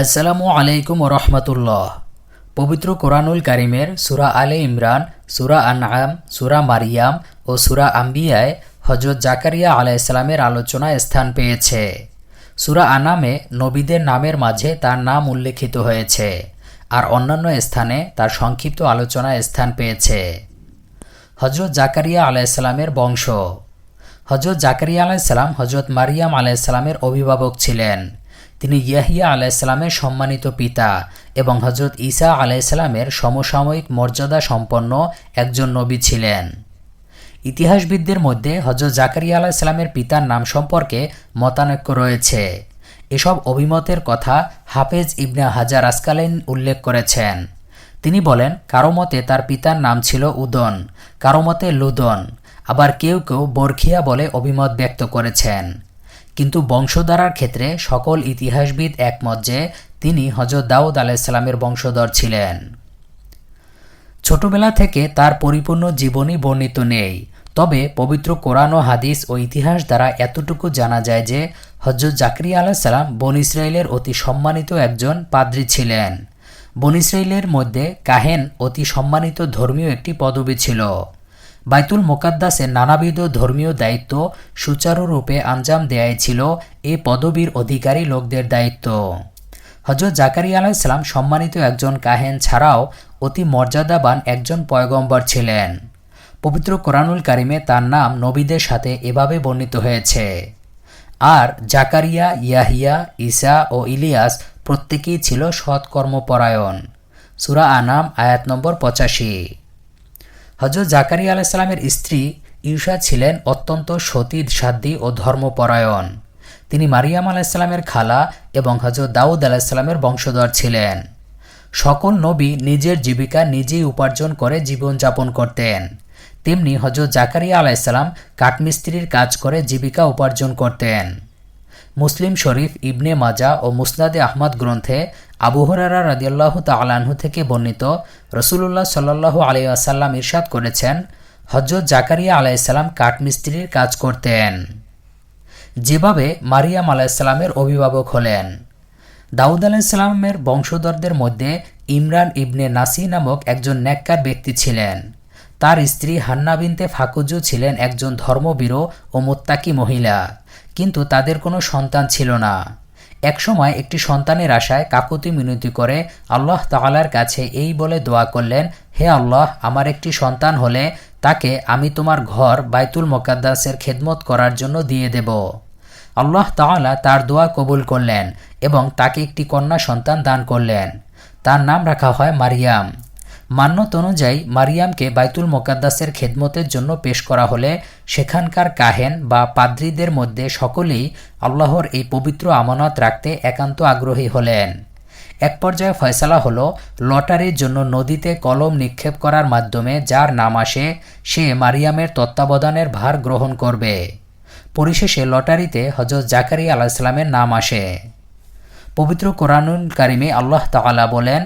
আসসালামু আলাইকুম রহমতুল্লাহ। পবিত্র কোরআনুল কারিমের সুরা আলে ইমরান, সুরা আনআম, সুরা মারিয়াম ও সুরা আম্বিয়ায় হজরত জাকারিয়া আলাইসালামের আলোচনা স্থান পেয়েছে। সুরা আনামে নবীদের নামের মাঝে তার নাম উল্লেখিত হয়েছে আর অন্যান্য স্থানে তার সংক্ষিপ্ত আলোচনা স্থান পেয়েছে। হজরত জাকারিয়া আলাইসালামের বংশ। হজরত জাকারিয়া আলাইসালাম হজরত মারিয়াম আলাইসালামের অভিভাবক ছিলেন। তিনি ইয়াহিয়া আলাইসালামের সম্মানিত পিতা এবং হজরত ঈসা আলাইসালামের সমসাময়িক মর্যাদা সম্পন্ন একজন নবী ছিলেন। ইতিহাসবিদদের মধ্যে হজরত জাকারিয়া আলাইসালামের পিতার নাম সম্পর্কে মতানৈক্য রয়েছে। এসব অভিমতের কথা হাফেজ ইবনে হাজার আসকালাইন উল্লেখ করেছেন। তিনি বলেন, কারও মতে তার পিতার নাম ছিল উদন, কারও মতে লুদন, আবার কেউ কেউ বরখিয়া বলে অভিমত ব্যক্ত করেছেন। কিন্তু বংশধারার ক্ষেত্রে সকল ইতিহাসবিদ একমত যে তিনি হজরত দাউদ আলাইসালামের বংশধর ছিলেন। ছোটবেলা থেকে তার পরিপূর্ণ জীবনী বর্ণিত নেই, তবে পবিত্র কোরআন ও হাদিস ও ইতিহাস দ্বারা এতটুকু জানা যায় যে হজরত জাকরিয়া আলাহিসাল্লাম বন ইসরায়েলের অতি সম্মানিত একজন পাদ্রী ছিলেন। বন ইসরায়েলের মধ্যে কাহেন অতি সম্মানিত ধর্মীয় একটি পদবী ছিল। বাইতুল মোকাদ্দাসের নানাবিধ ধর্মীয় দায়িত্ব সুচারুরূপে আঞ্জাম দেয়াই ছিল এ পদবীর অধিকারী লোকদের দায়িত্ব। হজরত জাকারিয়া আলাইসালাম সম্মানিত একজন কাহেন ছাড়াও অতি মর্যাদাবান একজন পয়গম্বর ছিলেন। পবিত্র কোরআনুল কারিমে তার নাম নবীদের সাথে এভাবে বর্ণিত হয়েছে, আর জাকারিয়া, ইয়াহিয়া, ঈসা ও ইলিয়াস প্রত্যেকেই ছিল সৎকর্মপরায়ণ সুরা আনাম আয়াত নম্বর পঁচাশি। হজরত জাকারিয়া আলাইসালামের স্ত্রী ইউসা ছিলেন অত্যন্ত সতী সাধ্বী ও ধর্মপরায়ণ। তিনি মারিয়াম আলাইসালামের খালা এবং হজরত দাউদ আলাইসালামের বংশধর ছিলেন। সকল নবী নিজের জীবিকা নিজেই উপার্জন করে জীবনযাপন করতেন। তেমনি হজরত জাকারিয়া আলাইসালাম কাঠমিস্ত্রির কাজ করে জীবিকা উপার্জন করতেন। মুসলিম শরীফ, ইবনে মাজা ও মুসনাদে আহমদ গ্রন্থে আবু হরারা রাদিয়াল্লাহু তালাহু থেকে বর্ণিত রসুল্লাহ সাল্লাহ আলি আসাল্লাম ইরশাদ করেছেন হজরত জাকারিয়া আলাইসাল্লাম কাঠমিস্ত্রির কাজ করতেন। যেভাবে মারিয়াম আলাইসাল্লামের অভিভাবক হলেন। দাউদ আলাইসাল্লামের বংশধরদের মধ্যে ইমরান ইবনে নাসি নামক একজন ন্যাক্কার ব্যক্তি ছিলেন। তার স্ত্রী হান্না বিনতে ফাকুজু ছিলেন একজন ধর্মবীর ও মোত্তাকি মহিলা। কিন্তু তাদের কোনো সন্তান ছিল না। একসময় একটি সন্তানের আশায় কাকুতি মিনতি করে আল্লাহ তালার কাছে এই বলে দোয়া করলেন, হে আল্লাহ, আমার একটি সন্তান হলে তাকে আমি তোমার ঘর বাইতুল মোকাদ্দাসের খেদমত করার জন্য দিয়ে দেব। আল্লাহ তাআলা তার দোয়া কবুল করলেন এবং তাকে একটি কন্যা সন্তান দান করলেন। তার নাম রাখা হয় মারিয়াম। মান্যত অনুযায়ী মারিয়ামকে বাইতুল মোকাদ্দাসের খেদমতের জন্য পেশ করা হলে সেখানকার কাহেন বা পাদ্রীদের মধ্যে সকলেই আল্লাহর এই পবিত্র আমানত রাখতে একান্ত আগ্রহী হলেন। এক পর্যায়ে ফয়সালা হলো লটারির জন্য নদীতে কলম নিক্ষেপ করার মাধ্যমে যার নাম আসে, সে মারিয়ামের তত্ত্বাবধানের ভার গ্রহণ করবে। পরিশেষে লটারিতে হজরত জাকারি আলাহিসাল্লামের নাম আসে। পবিত্র কোরআনুল কারিমে আল্লাহ তাআলা বলেন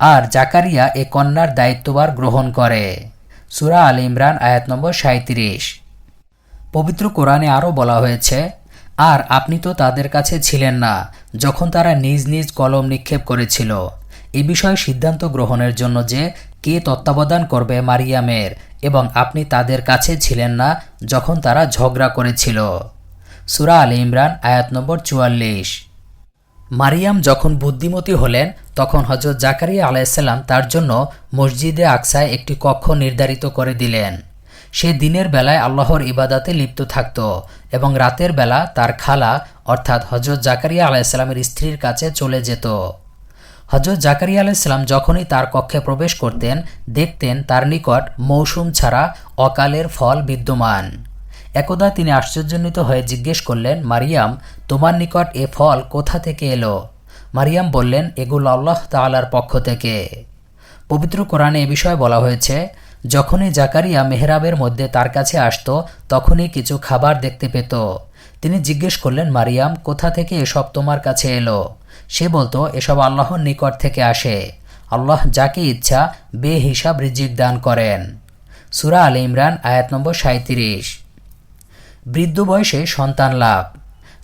আর জাকারিয়া এ কন্যার দায়িত্বভার গ্রহণ করে। সুরা আল ইমরান, আয়াত নম্বর সাঁত্রিশ পবিত্র কোরআনে আরও বলা হয়েছে, আর আপনি তো তাদের কাছে ছিলেন না, যখন তারা নিজ নিজ কলম নিক্ষেপ করেছিল। এ বিষয়ে সিদ্ধান্ত গ্রহণের জন্য যে কে তত্ত্বাবধান করবে মারিয়ামের, এবং আপনি তাদের কাছে ছিলেন না, যখন তারা ঝগড়া করেছিল। সুরা আল ইমরান, আয়াত নম্বর চুয়াল্লিশ। মারিয়াম যখন বুদ্ধিমতী হলেন, তখন হজরত জাকারিয়া আলাইসাল্লাম তার জন্য মসজিদে আকসায় একটি কক্ষ নির্ধারিত করে দিলেন। সে দিনের বেলায় আল্লাহর ইবাদাতে লিপ্ত থাকত এবং রাতের বেলা তার খালা, অর্থাৎ হজরত জাকারিয়া আলাইসাল্লামের স্ত্রীর কাছে চলে যেত। হজরত জাকারিয়া আলাইসাল্লাম যখনই তার কক্ষে প্রবেশ করতেন, দেখতেন তার নিকট মৌসুম ছাড়া অকালের ফল বিদ্যমান। একদা তিনি আশ্চর্যান্বিত হয়ে জিজ্ঞেস করলেন, মারিয়াম, তোমার নিকট এ ফল কোথা থেকে এলো? মারিয়াম বললেন, এগুলো আল্লাহ তালার পক্ষ থেকে। পবিত্র কোরআনে এ বিষয়ে বলা হয়েছে, যখনই জাকারিয়া মেহরাবের মধ্যে তার কাছে আসত, তখনই কিছু খাবার দেখতে পেত। তিনি জিজ্ঞেস করলেন, মারিয়াম, কোথা থেকে এসব তোমার কাছে এলো? সে বলতো, এসব আল্লাহর নিকট থেকে আসে। আল্লাহ যাকে ইচ্ছা বে হিসাব রিজিক দান করেন। সুরা আল ইমরান, আয়াত নম্বর সাঁত্রিশ বৃদ্ধ বয়সে সন্তান লাভ।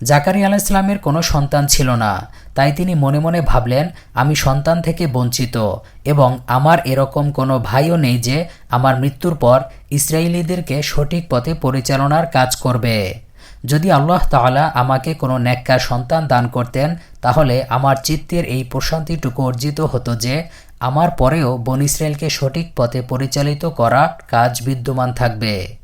জাকারি আলাহ ইসলামের কোনো সন্তান ছিল না। তাই তিনি মনে মনে ভাবলেন, আমি সন্তান থেকে বঞ্চিত এবং আমার এরকম কোনো ভাইও নেই যে আমার মৃত্যুর পর ইসরায়েলিদেরকে সঠিক পথে পরিচালনার কাজ করবে। যদি আল্লাহ তাআলা আমাকে কোনো ন্যাক্কার সন্তান দান করতেন, তাহলে আমার চিত্তের এই প্রশান্তিটুকু অর্জিত হতো যে আমার পরেও বন ইসরায়েলকে সঠিক পথে পরিচালিত করার কাজ বিদ্যমান থাকবে।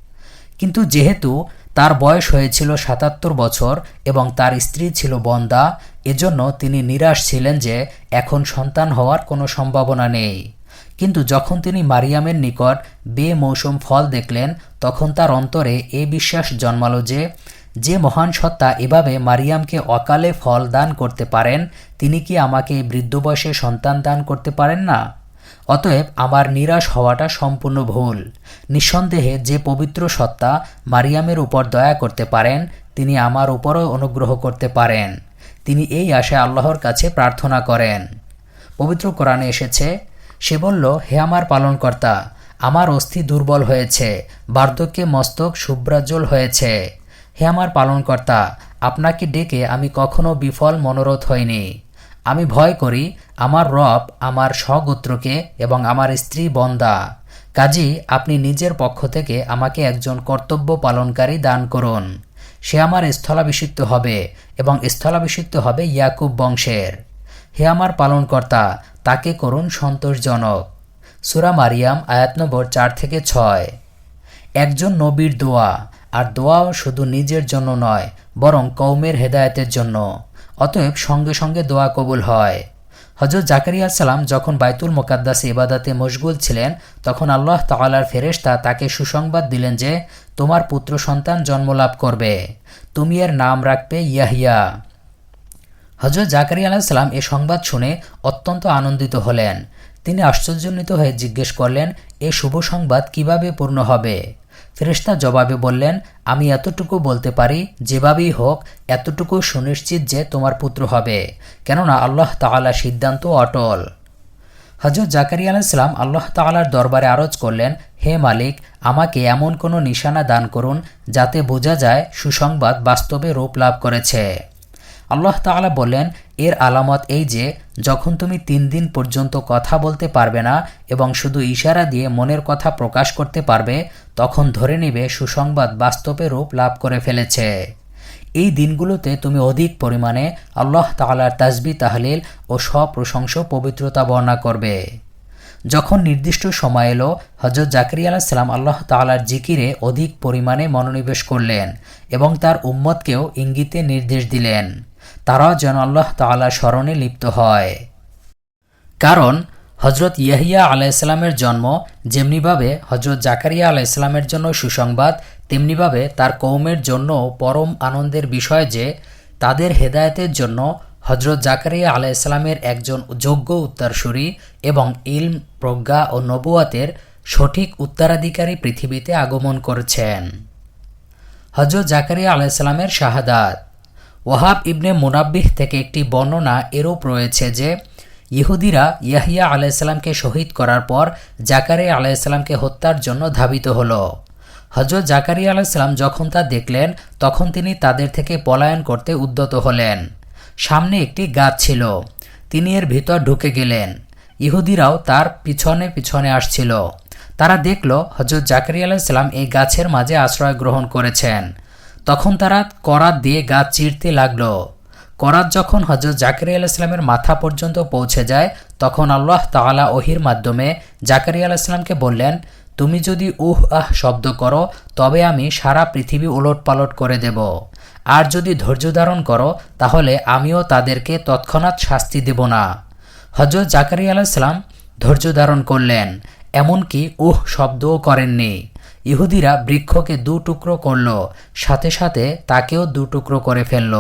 কিন্তু যেহেতু তার বয়স হয়েছিল সাতাত্তর বছর এবং তার স্ত্রী ছিল বন্দা। এজন্য তিনি নিরাশ ছিলেন যে এখন সন্তান হওয়ার কোনো সম্ভাবনা নেই। কিন্তু যখন তিনি মারিয়ামের নিকট বে মৌসুম ফল দেখলেন, তখন তার অন্তরে এ বিশ্বাস জন্মালো যে যে মহান সত্তা এভাবে মারিয়ামকে অকালে ফল দান করতে পারেন, তিনি কি আমাকে বৃদ্ধ বয়সে সন্তান দান করতে পারেন না? অতএব আমার নিরাশ হওয়াটা সম্পূর্ণ ভুল। নিঃসন্দেহে যে পবিত্র সত্তা মারিয়ামের উপর দয়া করতে পারেন, তিনি আমার উপরও অনুগ্রহ করতে পারেন। তিনি এই আশায় আল্লাহর কাছে প্রার্থনা করেন। পবিত্র কোরআনে এসেছে, সে বলল, হে আমার পালনকর্তা, আমার অস্থি দুর্বল হয়েছে, বার্ধক্যে মস্তক শুভ্রাজ্জ্বল হয়েছে। হে আমার পালনকর্তা, আপনাকে ডেকে আমি কখনো বিফল মনোরথ হইনি। আমি ভয় করি, আমার রব আমার স্বগোত্রকে এবং আমার স্ত্রী বন্দা। কাজী, আপনি নিজের পক্ষ থেকে আমাকে একজন কর্তব্য পালনকারী দান করুন। সে আমার স্থলাভিষিক্ত হবে এবং স্থলাভিষিক্ত হবে ইয়াকুব বংশের। হে আমার পালনকর্তা, তাকে করুন সন্তোষজনক। সুরা মারিয়াম, আয়াত নম্বর চার থেকে ছয়। একজন নবীর দোয়া, আর দোয়াও শুধু নিজের জন্য নয়, বরং কৌমের হেদায়তের জন্য। অতএব সঙ্গে সঙ্গে দোয়া কবুল হয়। হজরত জাকারিয়া সালাম যখন বাইতুল মোকাদ্দাস ইবাদাতে মশগুল ছিলেন, তখন আল্লাহ তাআলার ফেরেশতা তাকে সুসংবাদ দিলেন যে, তোমার পুত্র সন্তান জন্মলাভ করবে। তুমি এর নাম রাখবে ইয়াহিয়া হজরত জাকারিয়া সালাম এ সংবাদ শুনে অত্যন্ত আনন্দিত হলেন। তিনি আশ্চর্যান্বিত হয়ে জিজ্ঞেস করলেন, এ শুভ সংবাদ কীভাবে পূর্ণ হবে? ফেরেশতা জবাবে বললেন, আমি এতটুকু বলতে পারি, যেভাবেই হোক, এতটুকু সুনিশ্চিত যে তোমার পুত্র হবে। কেননা আল্লাহ তাআলা সিদ্ধান্ত অটল। হজরত জাকারিয়া আলাইসালাম আল্লাহ তাআলার দরবারে আরজ করলেন, হে মালিক, আমাকে এমন কোনো নিশানা দান করুন, যাতে বোঝা যায় সুসংবাদ বাস্তবে রূপ লাভ করেছে। আল্লাহ তাআলা বললেন এর আলামত এই যে, যখন তুমি তিন দিন পর্যন্ত কথা বলতে পারবে না এবং শুধু ইশারা দিয়ে মনের কথা প্রকাশ করতে পারবে, তখন ধরে নেবে সুসংবাদ বাস্তবে রূপ লাভ করে ফেলেছে। এই দিনগুলোতে তুমি অধিক পরিমাণে আল্লাহ তাআলার তাজবি তাহলিল ও স্বপ্রশংস পবিত্রতা বর্ণনা করবে। যখন নির্দিষ্ট সময় এলো হজরত জাকরিয়া আলাহ সালাম আল্লাহ তাআলার জিকিরে অধিক পরিমাণে মনোনিবেশ করলেন এবং তার উম্মতকেও ইঙ্গিতে নির্দেশ দিলেন। তারাও যেন আল্লাহ তাআলার স্মরণে লিপ্ত হয়। কারণ হজরত ইয়াহিয়া আলাইসালামের জন্ম যেমনিভাবে হজরত জাকারিয়া আলাইসালামের জন্য সুসংবাদ, তেমনিভাবে তার কৌমের জন্য পরম আনন্দের বিষয় যে, তাদের হেদায়তের জন্য হজরত জাকারিয়া আলাইসালামের একজন যোগ্য উত্তরসূরি এবং ইলম, প্রজ্ঞা ও নবুয়াতের সঠিক উত্তরাধিকারী পৃথিবীতে আগমন করেছেন। হজরত জাকারিয়া আলাইসালামের শাহাদাত। ওয়াহাব ইবনে মুনাব্বিহ থেকে একটি বর্ণনা এরূপ রয়েছে যে, ইহুদিরা ইয়াহিয়া আলাইসাল্লামকে শহীদ করার পর জাকারিয়া আলাইসাল্লামকে হত্যার জন্য ধাবিত হল। হজরত জাকারিয়া আলাইসাল্লাম যখন তা দেখলেন, তখন তিনি তাদের থেকে পলায়ন করতে উদ্যত হলেন। সামনে একটি গাছ ছিল, তিনি এর ভিতর ঢুকে গেলেন। ইহুদিরাও তার পিছনে পিছনে আসছিল। তারা দেখল হজরত জাকারিয়া আলাইসাল্লাম এই গাছের মাঝে আশ্রয় গ্রহণ করেছেন। তখন তারা করাত দিয়ে গাছ চিরতে লাগল। করাত যখন হজরত জাকারিয়া আলাইসলামের মাথা পর্যন্ত পৌঁছে যায়, তখন আল্লাহ তাআলা ওহির মাধ্যমে জাকারিয়া আলাইসলামকে বললেন, তুমি যদি উহ আহ শব্দ করো, তবে আমি সারা পৃথিবী ওলট পালট করে দেব। আর যদি ধৈর্য ধারণ করো, তাহলে আমিও তাদেরকে তৎক্ষণাৎ শাস্তি দেব না। হজরত জাকারিয়া আলাইসলাম ধৈর্য ধারণ করলেন, এমনকি উহ শব্দও করেননি। ইহুদিরা বৃক্ষকে দু টুকরো করল সাথে সাথে তাকেও দু টুকরো করে ফেলল।